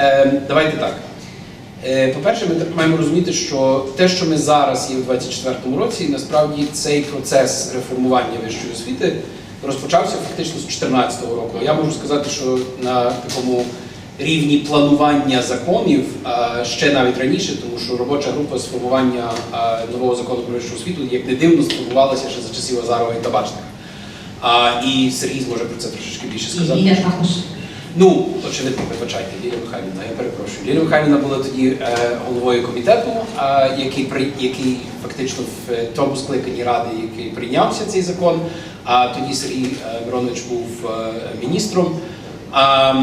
Е, давайте так. Е, По-перше, ми маємо розуміти, що те, що ми зараз є в 24-му році, насправді цей процес реформування вищої освіти розпочався фактично з 2014 року. Я можу сказати, що на такому рівні планування законів ще навіть раніше, тому що робоча група з формування нового закону про вищу освіту, як не дивно, сформувалася ще за часів Азарова і Табачника. А, і Сергій зможе про це трошечки більше І сказати. Також. Ну, очевидно, вибачайте, Лілія Михайлівна, я перепрошую. Лілія Михайлівна була тоді е, головою комітету, е, який, при, який фактично в тому скликанні ради, який прийнявся цей закон, а тоді Сергій е, Миронович був міністром. А,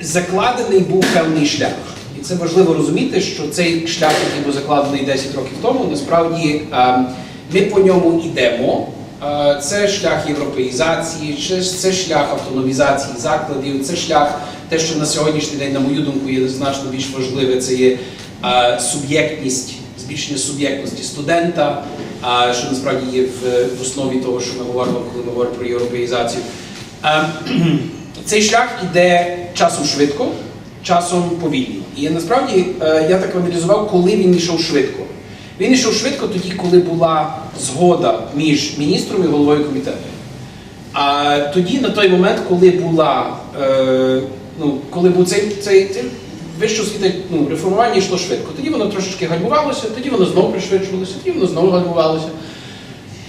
закладений був певний шлях. І це важливо розуміти, що цей шлях, який був закладений 10 років тому, насправді е, ми по ньому йдемо. Е, Це шлях європеїзації, це- шлях автономізації закладів, це шлях, те, що на сьогоднішній день, на мою думку, є значно більш важливе, це є е, суб'єктність, збільшення суб'єктності студента, що насправді є в, основі того, що ми говоримо, коли ми говоримо про європеїзацію. Е, Цей шлях іде часом швидко, часом повільно. І насправді е, я так аналізував, коли він йшов швидко. Він йшов швидко тоді, коли була згода між міністром і головою комітету. А тоді, на той момент, коли була е, ну, коли був цей, цей, цей вища освіта, ну, реформування йшло швидко. Тоді воно трошечки гальмувалося, тоді воно знову пришвидшувалося, тоді воно знову гальмувалося.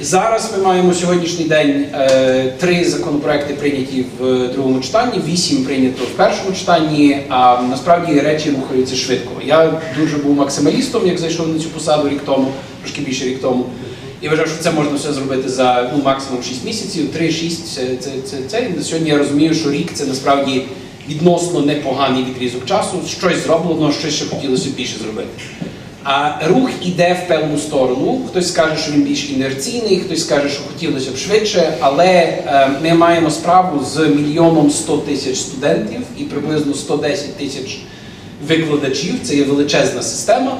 Зараз ми маємо сьогоднішній день е, три законопроекти прийняті в другому читанні, вісім прийнято в першому читанні. А насправді речі рухаються швидко. Я дуже був максималістом, як зайшов на цю посаду рік тому, трошки більше рік тому. І вважав, що це можна все зробити за ну, максимум 6 місяців, 3-6 це, це, це, це. На сьогодні я розумію, що рік це насправді відносно непоганий відрізок часу. Щось зроблено, щось ще хотілося більше зробити. А рух іде в певну сторону. Хтось скаже, що він більш інерційний, хтось скаже, що хотілося б швидше, але е, ми маємо справу з мільйоном 100 тисяч студентів і приблизно 110 тисяч викладачів. Це є величезна система.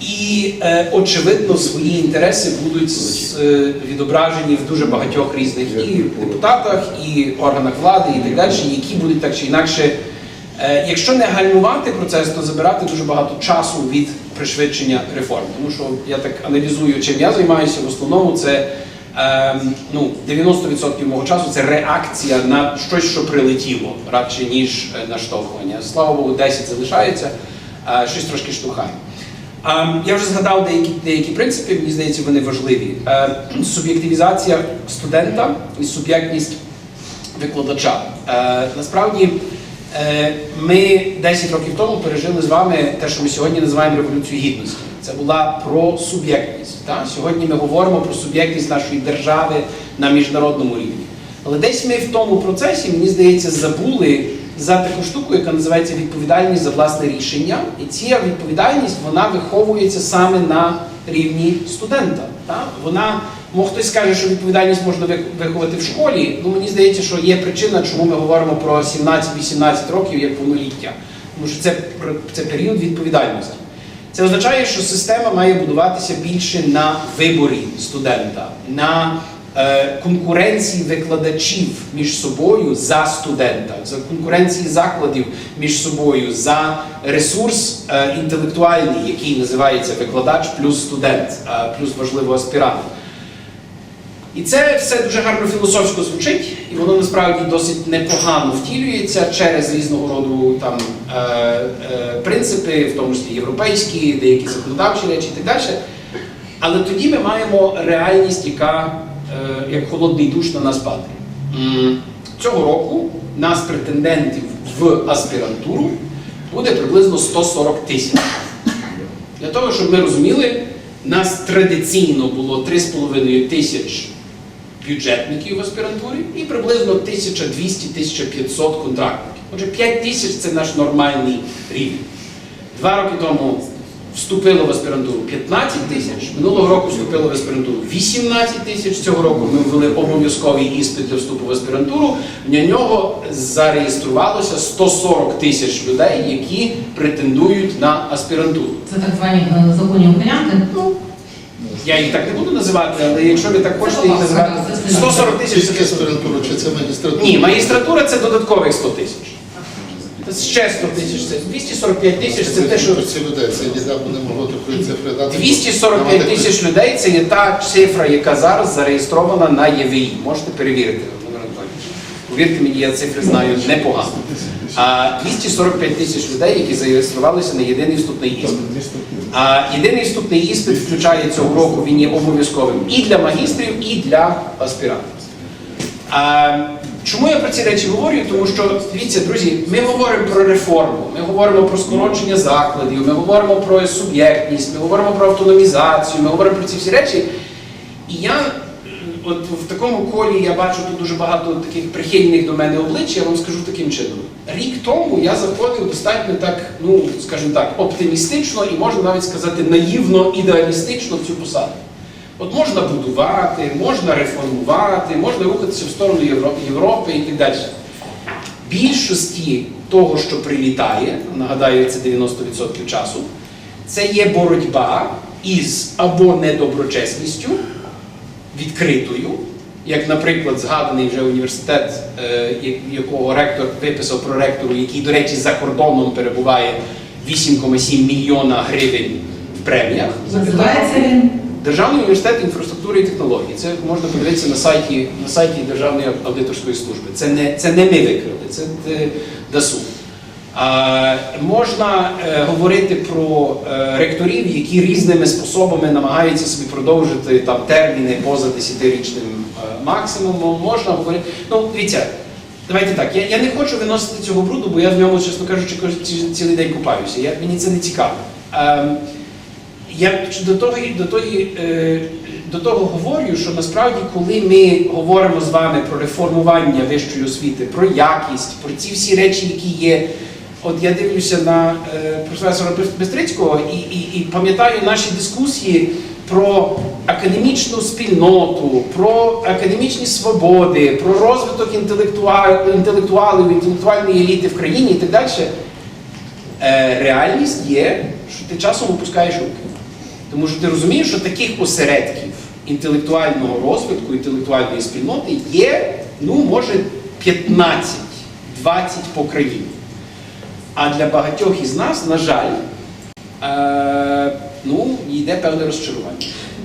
І е, очевидно свої інтереси будуть е, відображені в дуже багатьох різних і депутатах, і органах влади, і так далі, які будуть так чи інакше Якщо не гальмувати процес, то забирати дуже багато часу від пришвидшення реформ. Тому що я так аналізую, чим я займаюся, в основному це ем, ну, 90% мого часу це реакція на щось, що прилетіло, радше ніж е, наштовхування. Слава Богу, 10 залишається, е, щось трошки штовхає. Ем, Я вже згадав деякі, деякі принципи, мені здається, вони важливі. Е, Суб'єктивізація студента і суб'єктність викладача. Е, Насправді е, ми 10 років тому пережили з вами те, що ми сьогодні називаємо революцію гідності. Це була про суб'єктність. Сьогодні ми говоримо про суб'єктність нашої держави на міжнародному рівні. Але десь ми в тому процесі, мені здається, забули за таку штуку, яка називається відповідальність за власне рішення. І ця відповідальність вона виховується саме на рівні студента. Так? Вона, мов хтось скаже, що відповідальність можна виховати в школі. Ну мені здається, що є причина, чому ми говоримо про 17-18 років як повноліття. Тому що це, це період відповідальності. Це означає, що система має будуватися більше на виборі студента, на е, конкуренції викладачів між собою за студента, за конкуренції закладів між собою за ресурс е, інтелектуальний, який називається викладач плюс студент, е, плюс важливо аспірант. І це все дуже гарно філософсько звучить, і воно насправді досить непогано втілюється через різного роду там е, е, принципи, в тому числі європейські, деякі законодавчі речі і так далі. Але тоді ми маємо реальність, яка е, як холодний душ на нас падає. Цього року нас претендентів в аспірантуру буде приблизно 140 тисяч. Для того, щоб ми розуміли, нас традиційно було 3,5 тисяч бюджетників в аспірантурі і приблизно 1200-1500 контрактників. Отже, 5 тисяч це наш нормальний рівень. Два роки тому вступило в аспірантуру 15 тисяч, минулого року вступило в аспірантуру 18 тисяч. Цього року ми ввели обов'язковий іспит для вступу в аспірантуру. На нього зареєструвалося 140 тисяч людей, які претендують на аспірантуру. Це так звані е, законні ухилянти. Ну, я їх так не буду називати, але якщо ви так хочете їх називати, 140 тисяч це аспірантура, чи це магістратура? ні, магістратура це додаткових 100 тисяч. ще 100 тисяч, це 245 тисяч, це те, що ці людей, це ніде не могло такої цифри дати. 245 Давайте тисяч людей це є та цифра, яка зараз зареєстрована на ЄВІ. Можете перевірити, Повірте мені, я цифри знаю непогано. А 245 тисяч людей, які зареєструвалися на єдиний вступний іспит. А єдиний вступний іспит включає цього року, він є обов'язковим і для магістрів, і для аспірантів. А, чому я про ці речі говорю? Тому що, дивіться, друзі, ми говоримо про реформу, ми говоримо про скорочення закладів, ми говоримо про суб'єктність, ми говоримо про автономізацію, ми говоримо про ці всі речі. І я от в такому колі я бачу тут дуже багато таких прихильних до мене облич, я вам скажу таким чином. Рік тому я заходив достатньо так, ну скажімо так, оптимістично і можна навіть сказати наївно, ідеалістично в цю посаду. От можна будувати, можна реформувати, можна рухатися в сторону Євро- Європи і так далі. Більшості того, що прилітає, нагадаю, це 90% часу, це є боротьба із або недоброчесністю, відкритою, як, наприклад, згаданий вже університет, е, якого ректор виписав про ректору, який, до речі, за кордоном перебуває 8,7 мільйона гривень в преміях. Називається він Державний університет інфраструктури і технологій. Це можна подивитися на сайті, на сайті Державної аудиторської служби. Це не, це не ми викрили, це ДАСУ. Можна е, говорити про е, ректорів, які різними способами намагаються собі продовжити там терміни поза 10-річним е, максимумом. Можна говорити. Ну, дивіться, давайте так. Я, я не хочу виносити цього бруду, бо я в ньому, чесно кажучи, цілий день купаюся. Я, мені це не цікаво. Ем, я до того, до, тої, до того говорю, що насправді, коли ми говоримо з вами про реформування вищої освіти, про якість, про ці всі речі, які є. От я дивлюся на е, професора Бестрицького і, і, і пам'ятаю наші дискусії про академічну спільноту, про академічні свободи, про розвиток інтелектуа- інтелектуалів, інтелектуальної еліти в країні і так далі. Е, реальність є, що ти часом опускаєш руки. Тому що ти розумієш, що таких осередків інтелектуального розвитку, інтелектуальної спільноти є, ну, може, 15-20 по країні. А для багатьох із нас, на жаль, е, ну, йде певне розчарування.